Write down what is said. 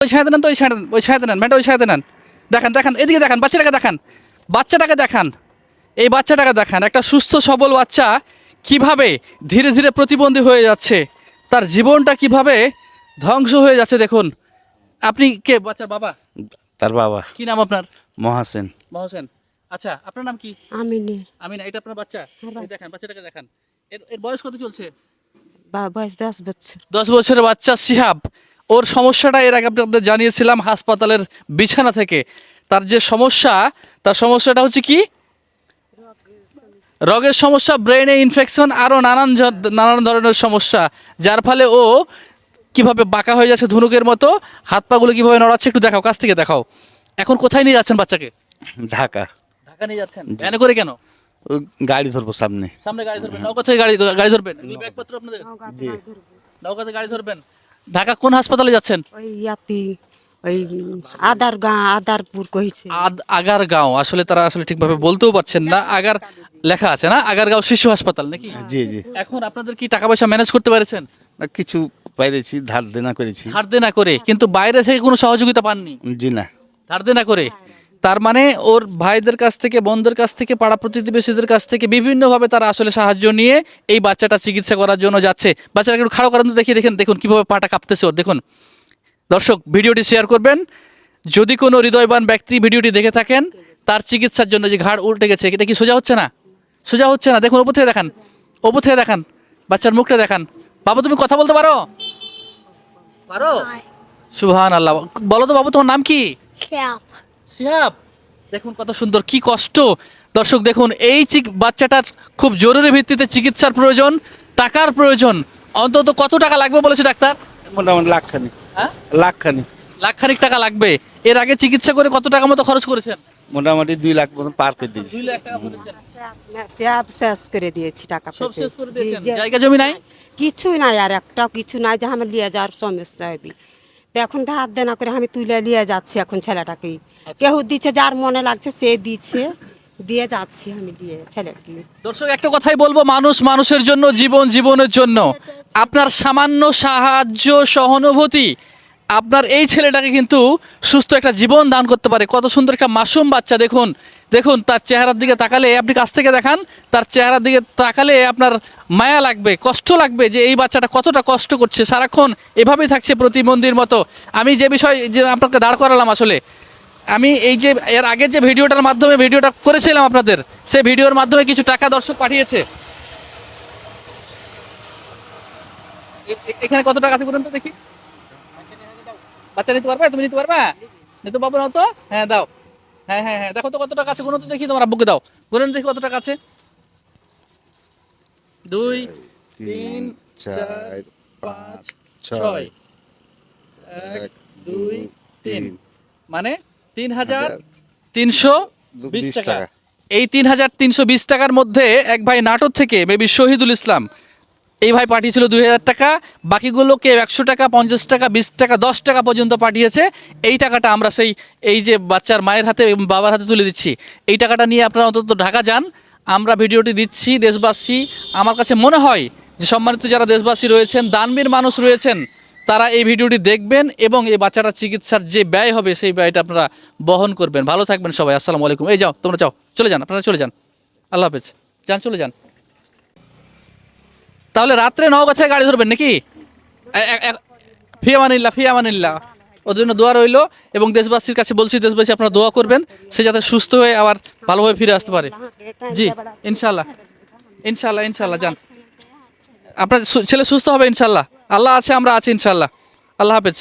ওই ছায়াতে নেন তো ওই নেন ওই ছায়াতে নেন ম্যাটা ওই ছায়াতে নেন। দেখান দেখান এদিকে দেখান বাচ্চাটাকে দেখান বাচ্চাটাকে দেখান। এই বাচ্চাটাকে দেখান একটা সুস্থ সবল বাচ্চা কীভাবে ধীরে ধীরে প্রতিবন্ধী হয়ে যাচ্ছে তার জীবনটা কীভাবে ধ্বংস হয়ে যাচ্ছে দেখুন। আপনি কে? বাচ্চার বাবা? তার বাবা। কি নাম আপনার? মহাসেন। মহাসেন। আচ্ছা আপনার নাম কি? আমি নে আমি না এটা আপনার বাচ্চা? হ্যাঁ, এই বাচ্চাটাকে দেখান। এর এর বয়স কত চলছে? বা- বয়স দশ বছর। দশ বছরের বাচ্চা সিহাব ওর সমস্যাটা এর আগে আপনাদের জানিয়েছিলাম হাসপাতালের বিছানা থেকে। তার যে সমস্যা তার সমস্যাটা হচ্ছে কি? রগের সমস্যা ব্রেনে ইনফেকশন আরও নানান নানান ধরনের সমস্যা যার ফলে ও কীভাবে বাঁকা হয়ে যাচ্ছে ধনুকের মতো হাত পাগুলো কীভাবে নড়াচ্ছে একটু দেখাও কাছ থেকে দেখাও। এখন কোথায় নিয়ে যাচ্ছেন বাচ্চাকে? ঢাকা। ঢাকা নিয়ে যাচ্ছেন? ভ্যানে করে কেন? গাড়ি ধরবো সামনে। সামনে গাড়ি ধরবেন নৌকা থেকে গাড়ি গাড়ি ধরবেন। ব্যাগপত্র আপনাদের? নৌকাতে গাড়ি ধরবেন? ঢাকা কোন হাসপাতালে যাচ্ছেন? ওই ইয়াতি ওই আদার গাঁ আদারপুর কইছে। আদ আগার গাঁও আসলে তারা আসলে ঠিকভাবে বলতেও পারছেন না। আগার লেখা আছে না? আগারগাঁও শিশু হাসপাতাল নাকি? জি জি। এখন আপনাদের কি টাকা পয়সা ম্যানেজ করতে পেরেছেন? না, কিছু পাইরেছি ধার দেনা করেছি। ধার দেনা করে কিন্তু বাইরে থেকে কোনো সহযোগিতা পাননি? জি না। ধার দেনা করে? তার মানে ওর ভাইদের কাছ থেকে বোনদের কাছ থেকে পাড়া প্রতিবেশীদের কাছ থেকে বিভিন্নভাবে তারা আসলে সাহায্য নিয়ে এই বাচ্চাটা চিকিৎসা করার জন্য যাচ্ছে। বাচ্চাটাকে একটু খাড়ো করান তো দেখিয়ে দেখেন দেখুন কীভাবে পাটা কাঁপতেছে ওর দেখুন। দর্শক ভিডিওটি শেয়ার করবেন। যদি কোনো হৃদয়বান ব্যক্তি ভিডিওটি দেখে থাকেন তার চিকিৎসার জন্য যে ঘাড় উল্টে গেছে এটা কি সোজা হচ্ছে না? সোজা হচ্ছে না। দেখুন ওপর থেকে দেখান। ওপর থেকে দেখান। বাচ্চার মুখটা দেখান। বাবু তুমি কথা বলতে পারো? পারো? সুহান আল্লাহ বলো তো বাবু তোমার নাম কি? শিহাব দেখুন কত সুন্দর কি কষ্ট। দর্শক দেখুন এই চিক- বাচ্চাটার খুব জরুরি ভিত্তিতে চিকিৎসার প্রয়োজন টাকার প্রয়োজন। অন্তত কত টাকা লাগবে বলেছে ডাক্তার? মোটামুটি লাখখানি হ্যাঁ? লাখখানি লাখখানিক টাকা লাগবে। এর আগে চিকিৎসা করে কত টাকা মতো খরচ করেছেন? মোটামুটি দুই লাখ মতন পার করে দিয়েছি। দুই লাখ টাকা করেছেন। সব শেষ করে দিয়েছি টাকা সব শেষ করে দিয়েছেন? জায়গা জমি নাই? কিছুই নাই আর একটা কিছু নাই যে আমার লিয়ে যাওয়ার সমস্যা হবে। তো এখন ধার দেনা করে আমি তুলে নিয়ে যাচ্ছি এখন ছেলেটাকে। কেউ দিচ্ছে, যার মনে লাগছে সে দিচ্ছে। দিয়ে যাচ্ছি আমি দিয়ে ছেলেকে। দর্শক, একটা কথাই বলব, মানুষ মানুষের জন্য, জীবন জীবনের জন্য। আপনার সামান্য সাহায্য, সহানুভূতি আপনার এই ছেলেটাকে কিন্তু সুস্থ একটা জীবন দান করতে পারে। কত সুন্দর একটা মাসুম বাচ্চা, দেখুন। দেখুন, তার চেহারার দিকে তাকালে আপনি কাছ থেকে দেখান, তার চেহারার দিকে তাকালে আপনার মায়া লাগবে, কষ্ট লাগবে যে এই বাচ্চাটা কতটা কষ্ট করছে। সারাক্ষণ এভাবেই থাকছে প্রতিবন্ধীর মতো। আমি যে বিষয় যে আপনাকে দাঁড় করালাম আসলে, আমি এই যে এর আগে যে ভিডিওটার মাধ্যমে ভিডিওটা করেছিলাম আপনাদের সেই ভিডিওর মাধ্যমে কিছু টাকা দর্শক পাঠিয়েছে। এখানে কত টাকা আছে বলুন তো দেখি। বাচ্চা নিতে পারবে? তুমি নিতে পারবা? নিতে পারব না তো? হ্যাঁ দাও। হ্যাঁ হ্যাঁ হ্যাঁ। দেখো তো কত টাকা আছে। গুনো তো দেখি তোমার আব্বুকে দাও। গুনেন দেখি কত টাকা আছে। দুই তিন চার পাঁচ ছয় এক দুই তিন। মানে তিন হাজার তিনশো বিশ টাকা। এই তিন হাজার তিনশো বিশ টাকার মধ্যে এক ভাই নাটোর থেকে মেবি শহীদুল ইসলাম এই ভাই পাঠিয়েছিল দুই হাজার টাকা বাকিগুলোকে একশো টাকা, পঞ্চাশ টাকা, বিশ টাকা, দশ টাকা পর্যন্ত পাঠিয়েছে। এই টাকাটা আমরা সেই, এই যে বাচ্চার মায়ের হাতে বাবার হাতে তুলে দিচ্ছি। এই টাকাটা নিয়ে আপনারা অন্তত ঢাকা যান। আমরা ভিডিওটি দিচ্ছি দেশবাসী। আমার কাছে মনে হয় যে সম্মানিত যারা দেশবাসী রয়েছেন, দানবীর মানুষ রয়েছেন, তারা এই ভিডিওটি দেখবেন এবং এই বাচ্চাটার চিকিৎসার যে ব্যয় হবে, সেই ব্যয়টা আপনারা বহন করবেন। ভালো থাকবেন সবাই। আসসালামু আলাইকুম। এই যাও, তোমরা যাও। চলে যান, আপনারা চলে যান। আল্লাহ হাফেজ। যান, চলে যান। তাহলে রাত্রে নওগাছায় গাড়ি ধরবেন নাকি? ফিয়া মানিল্লা, ফিয়া ফি আমানিল্লা ফি আমানিল্লা ওর জন্য দোয়া রইল এবং দেশবাসীর কাছে বলছি, দেশবাসী আপনারা দোয়া করবেন, সে যাতে সুস্থ হয়ে আবার ভালোভাবে ফিরে আসতে পারে। জি ইনশাল্লাহ ইনশাল্লাহ ইনশাল্লাহ যান। আপনার ছেলে সুস্থ হবে ইনশাল্লাহ আল্লাহ আছে, আমরা আছি ইনশাল্লাহ আল্লাহ হাফেজ।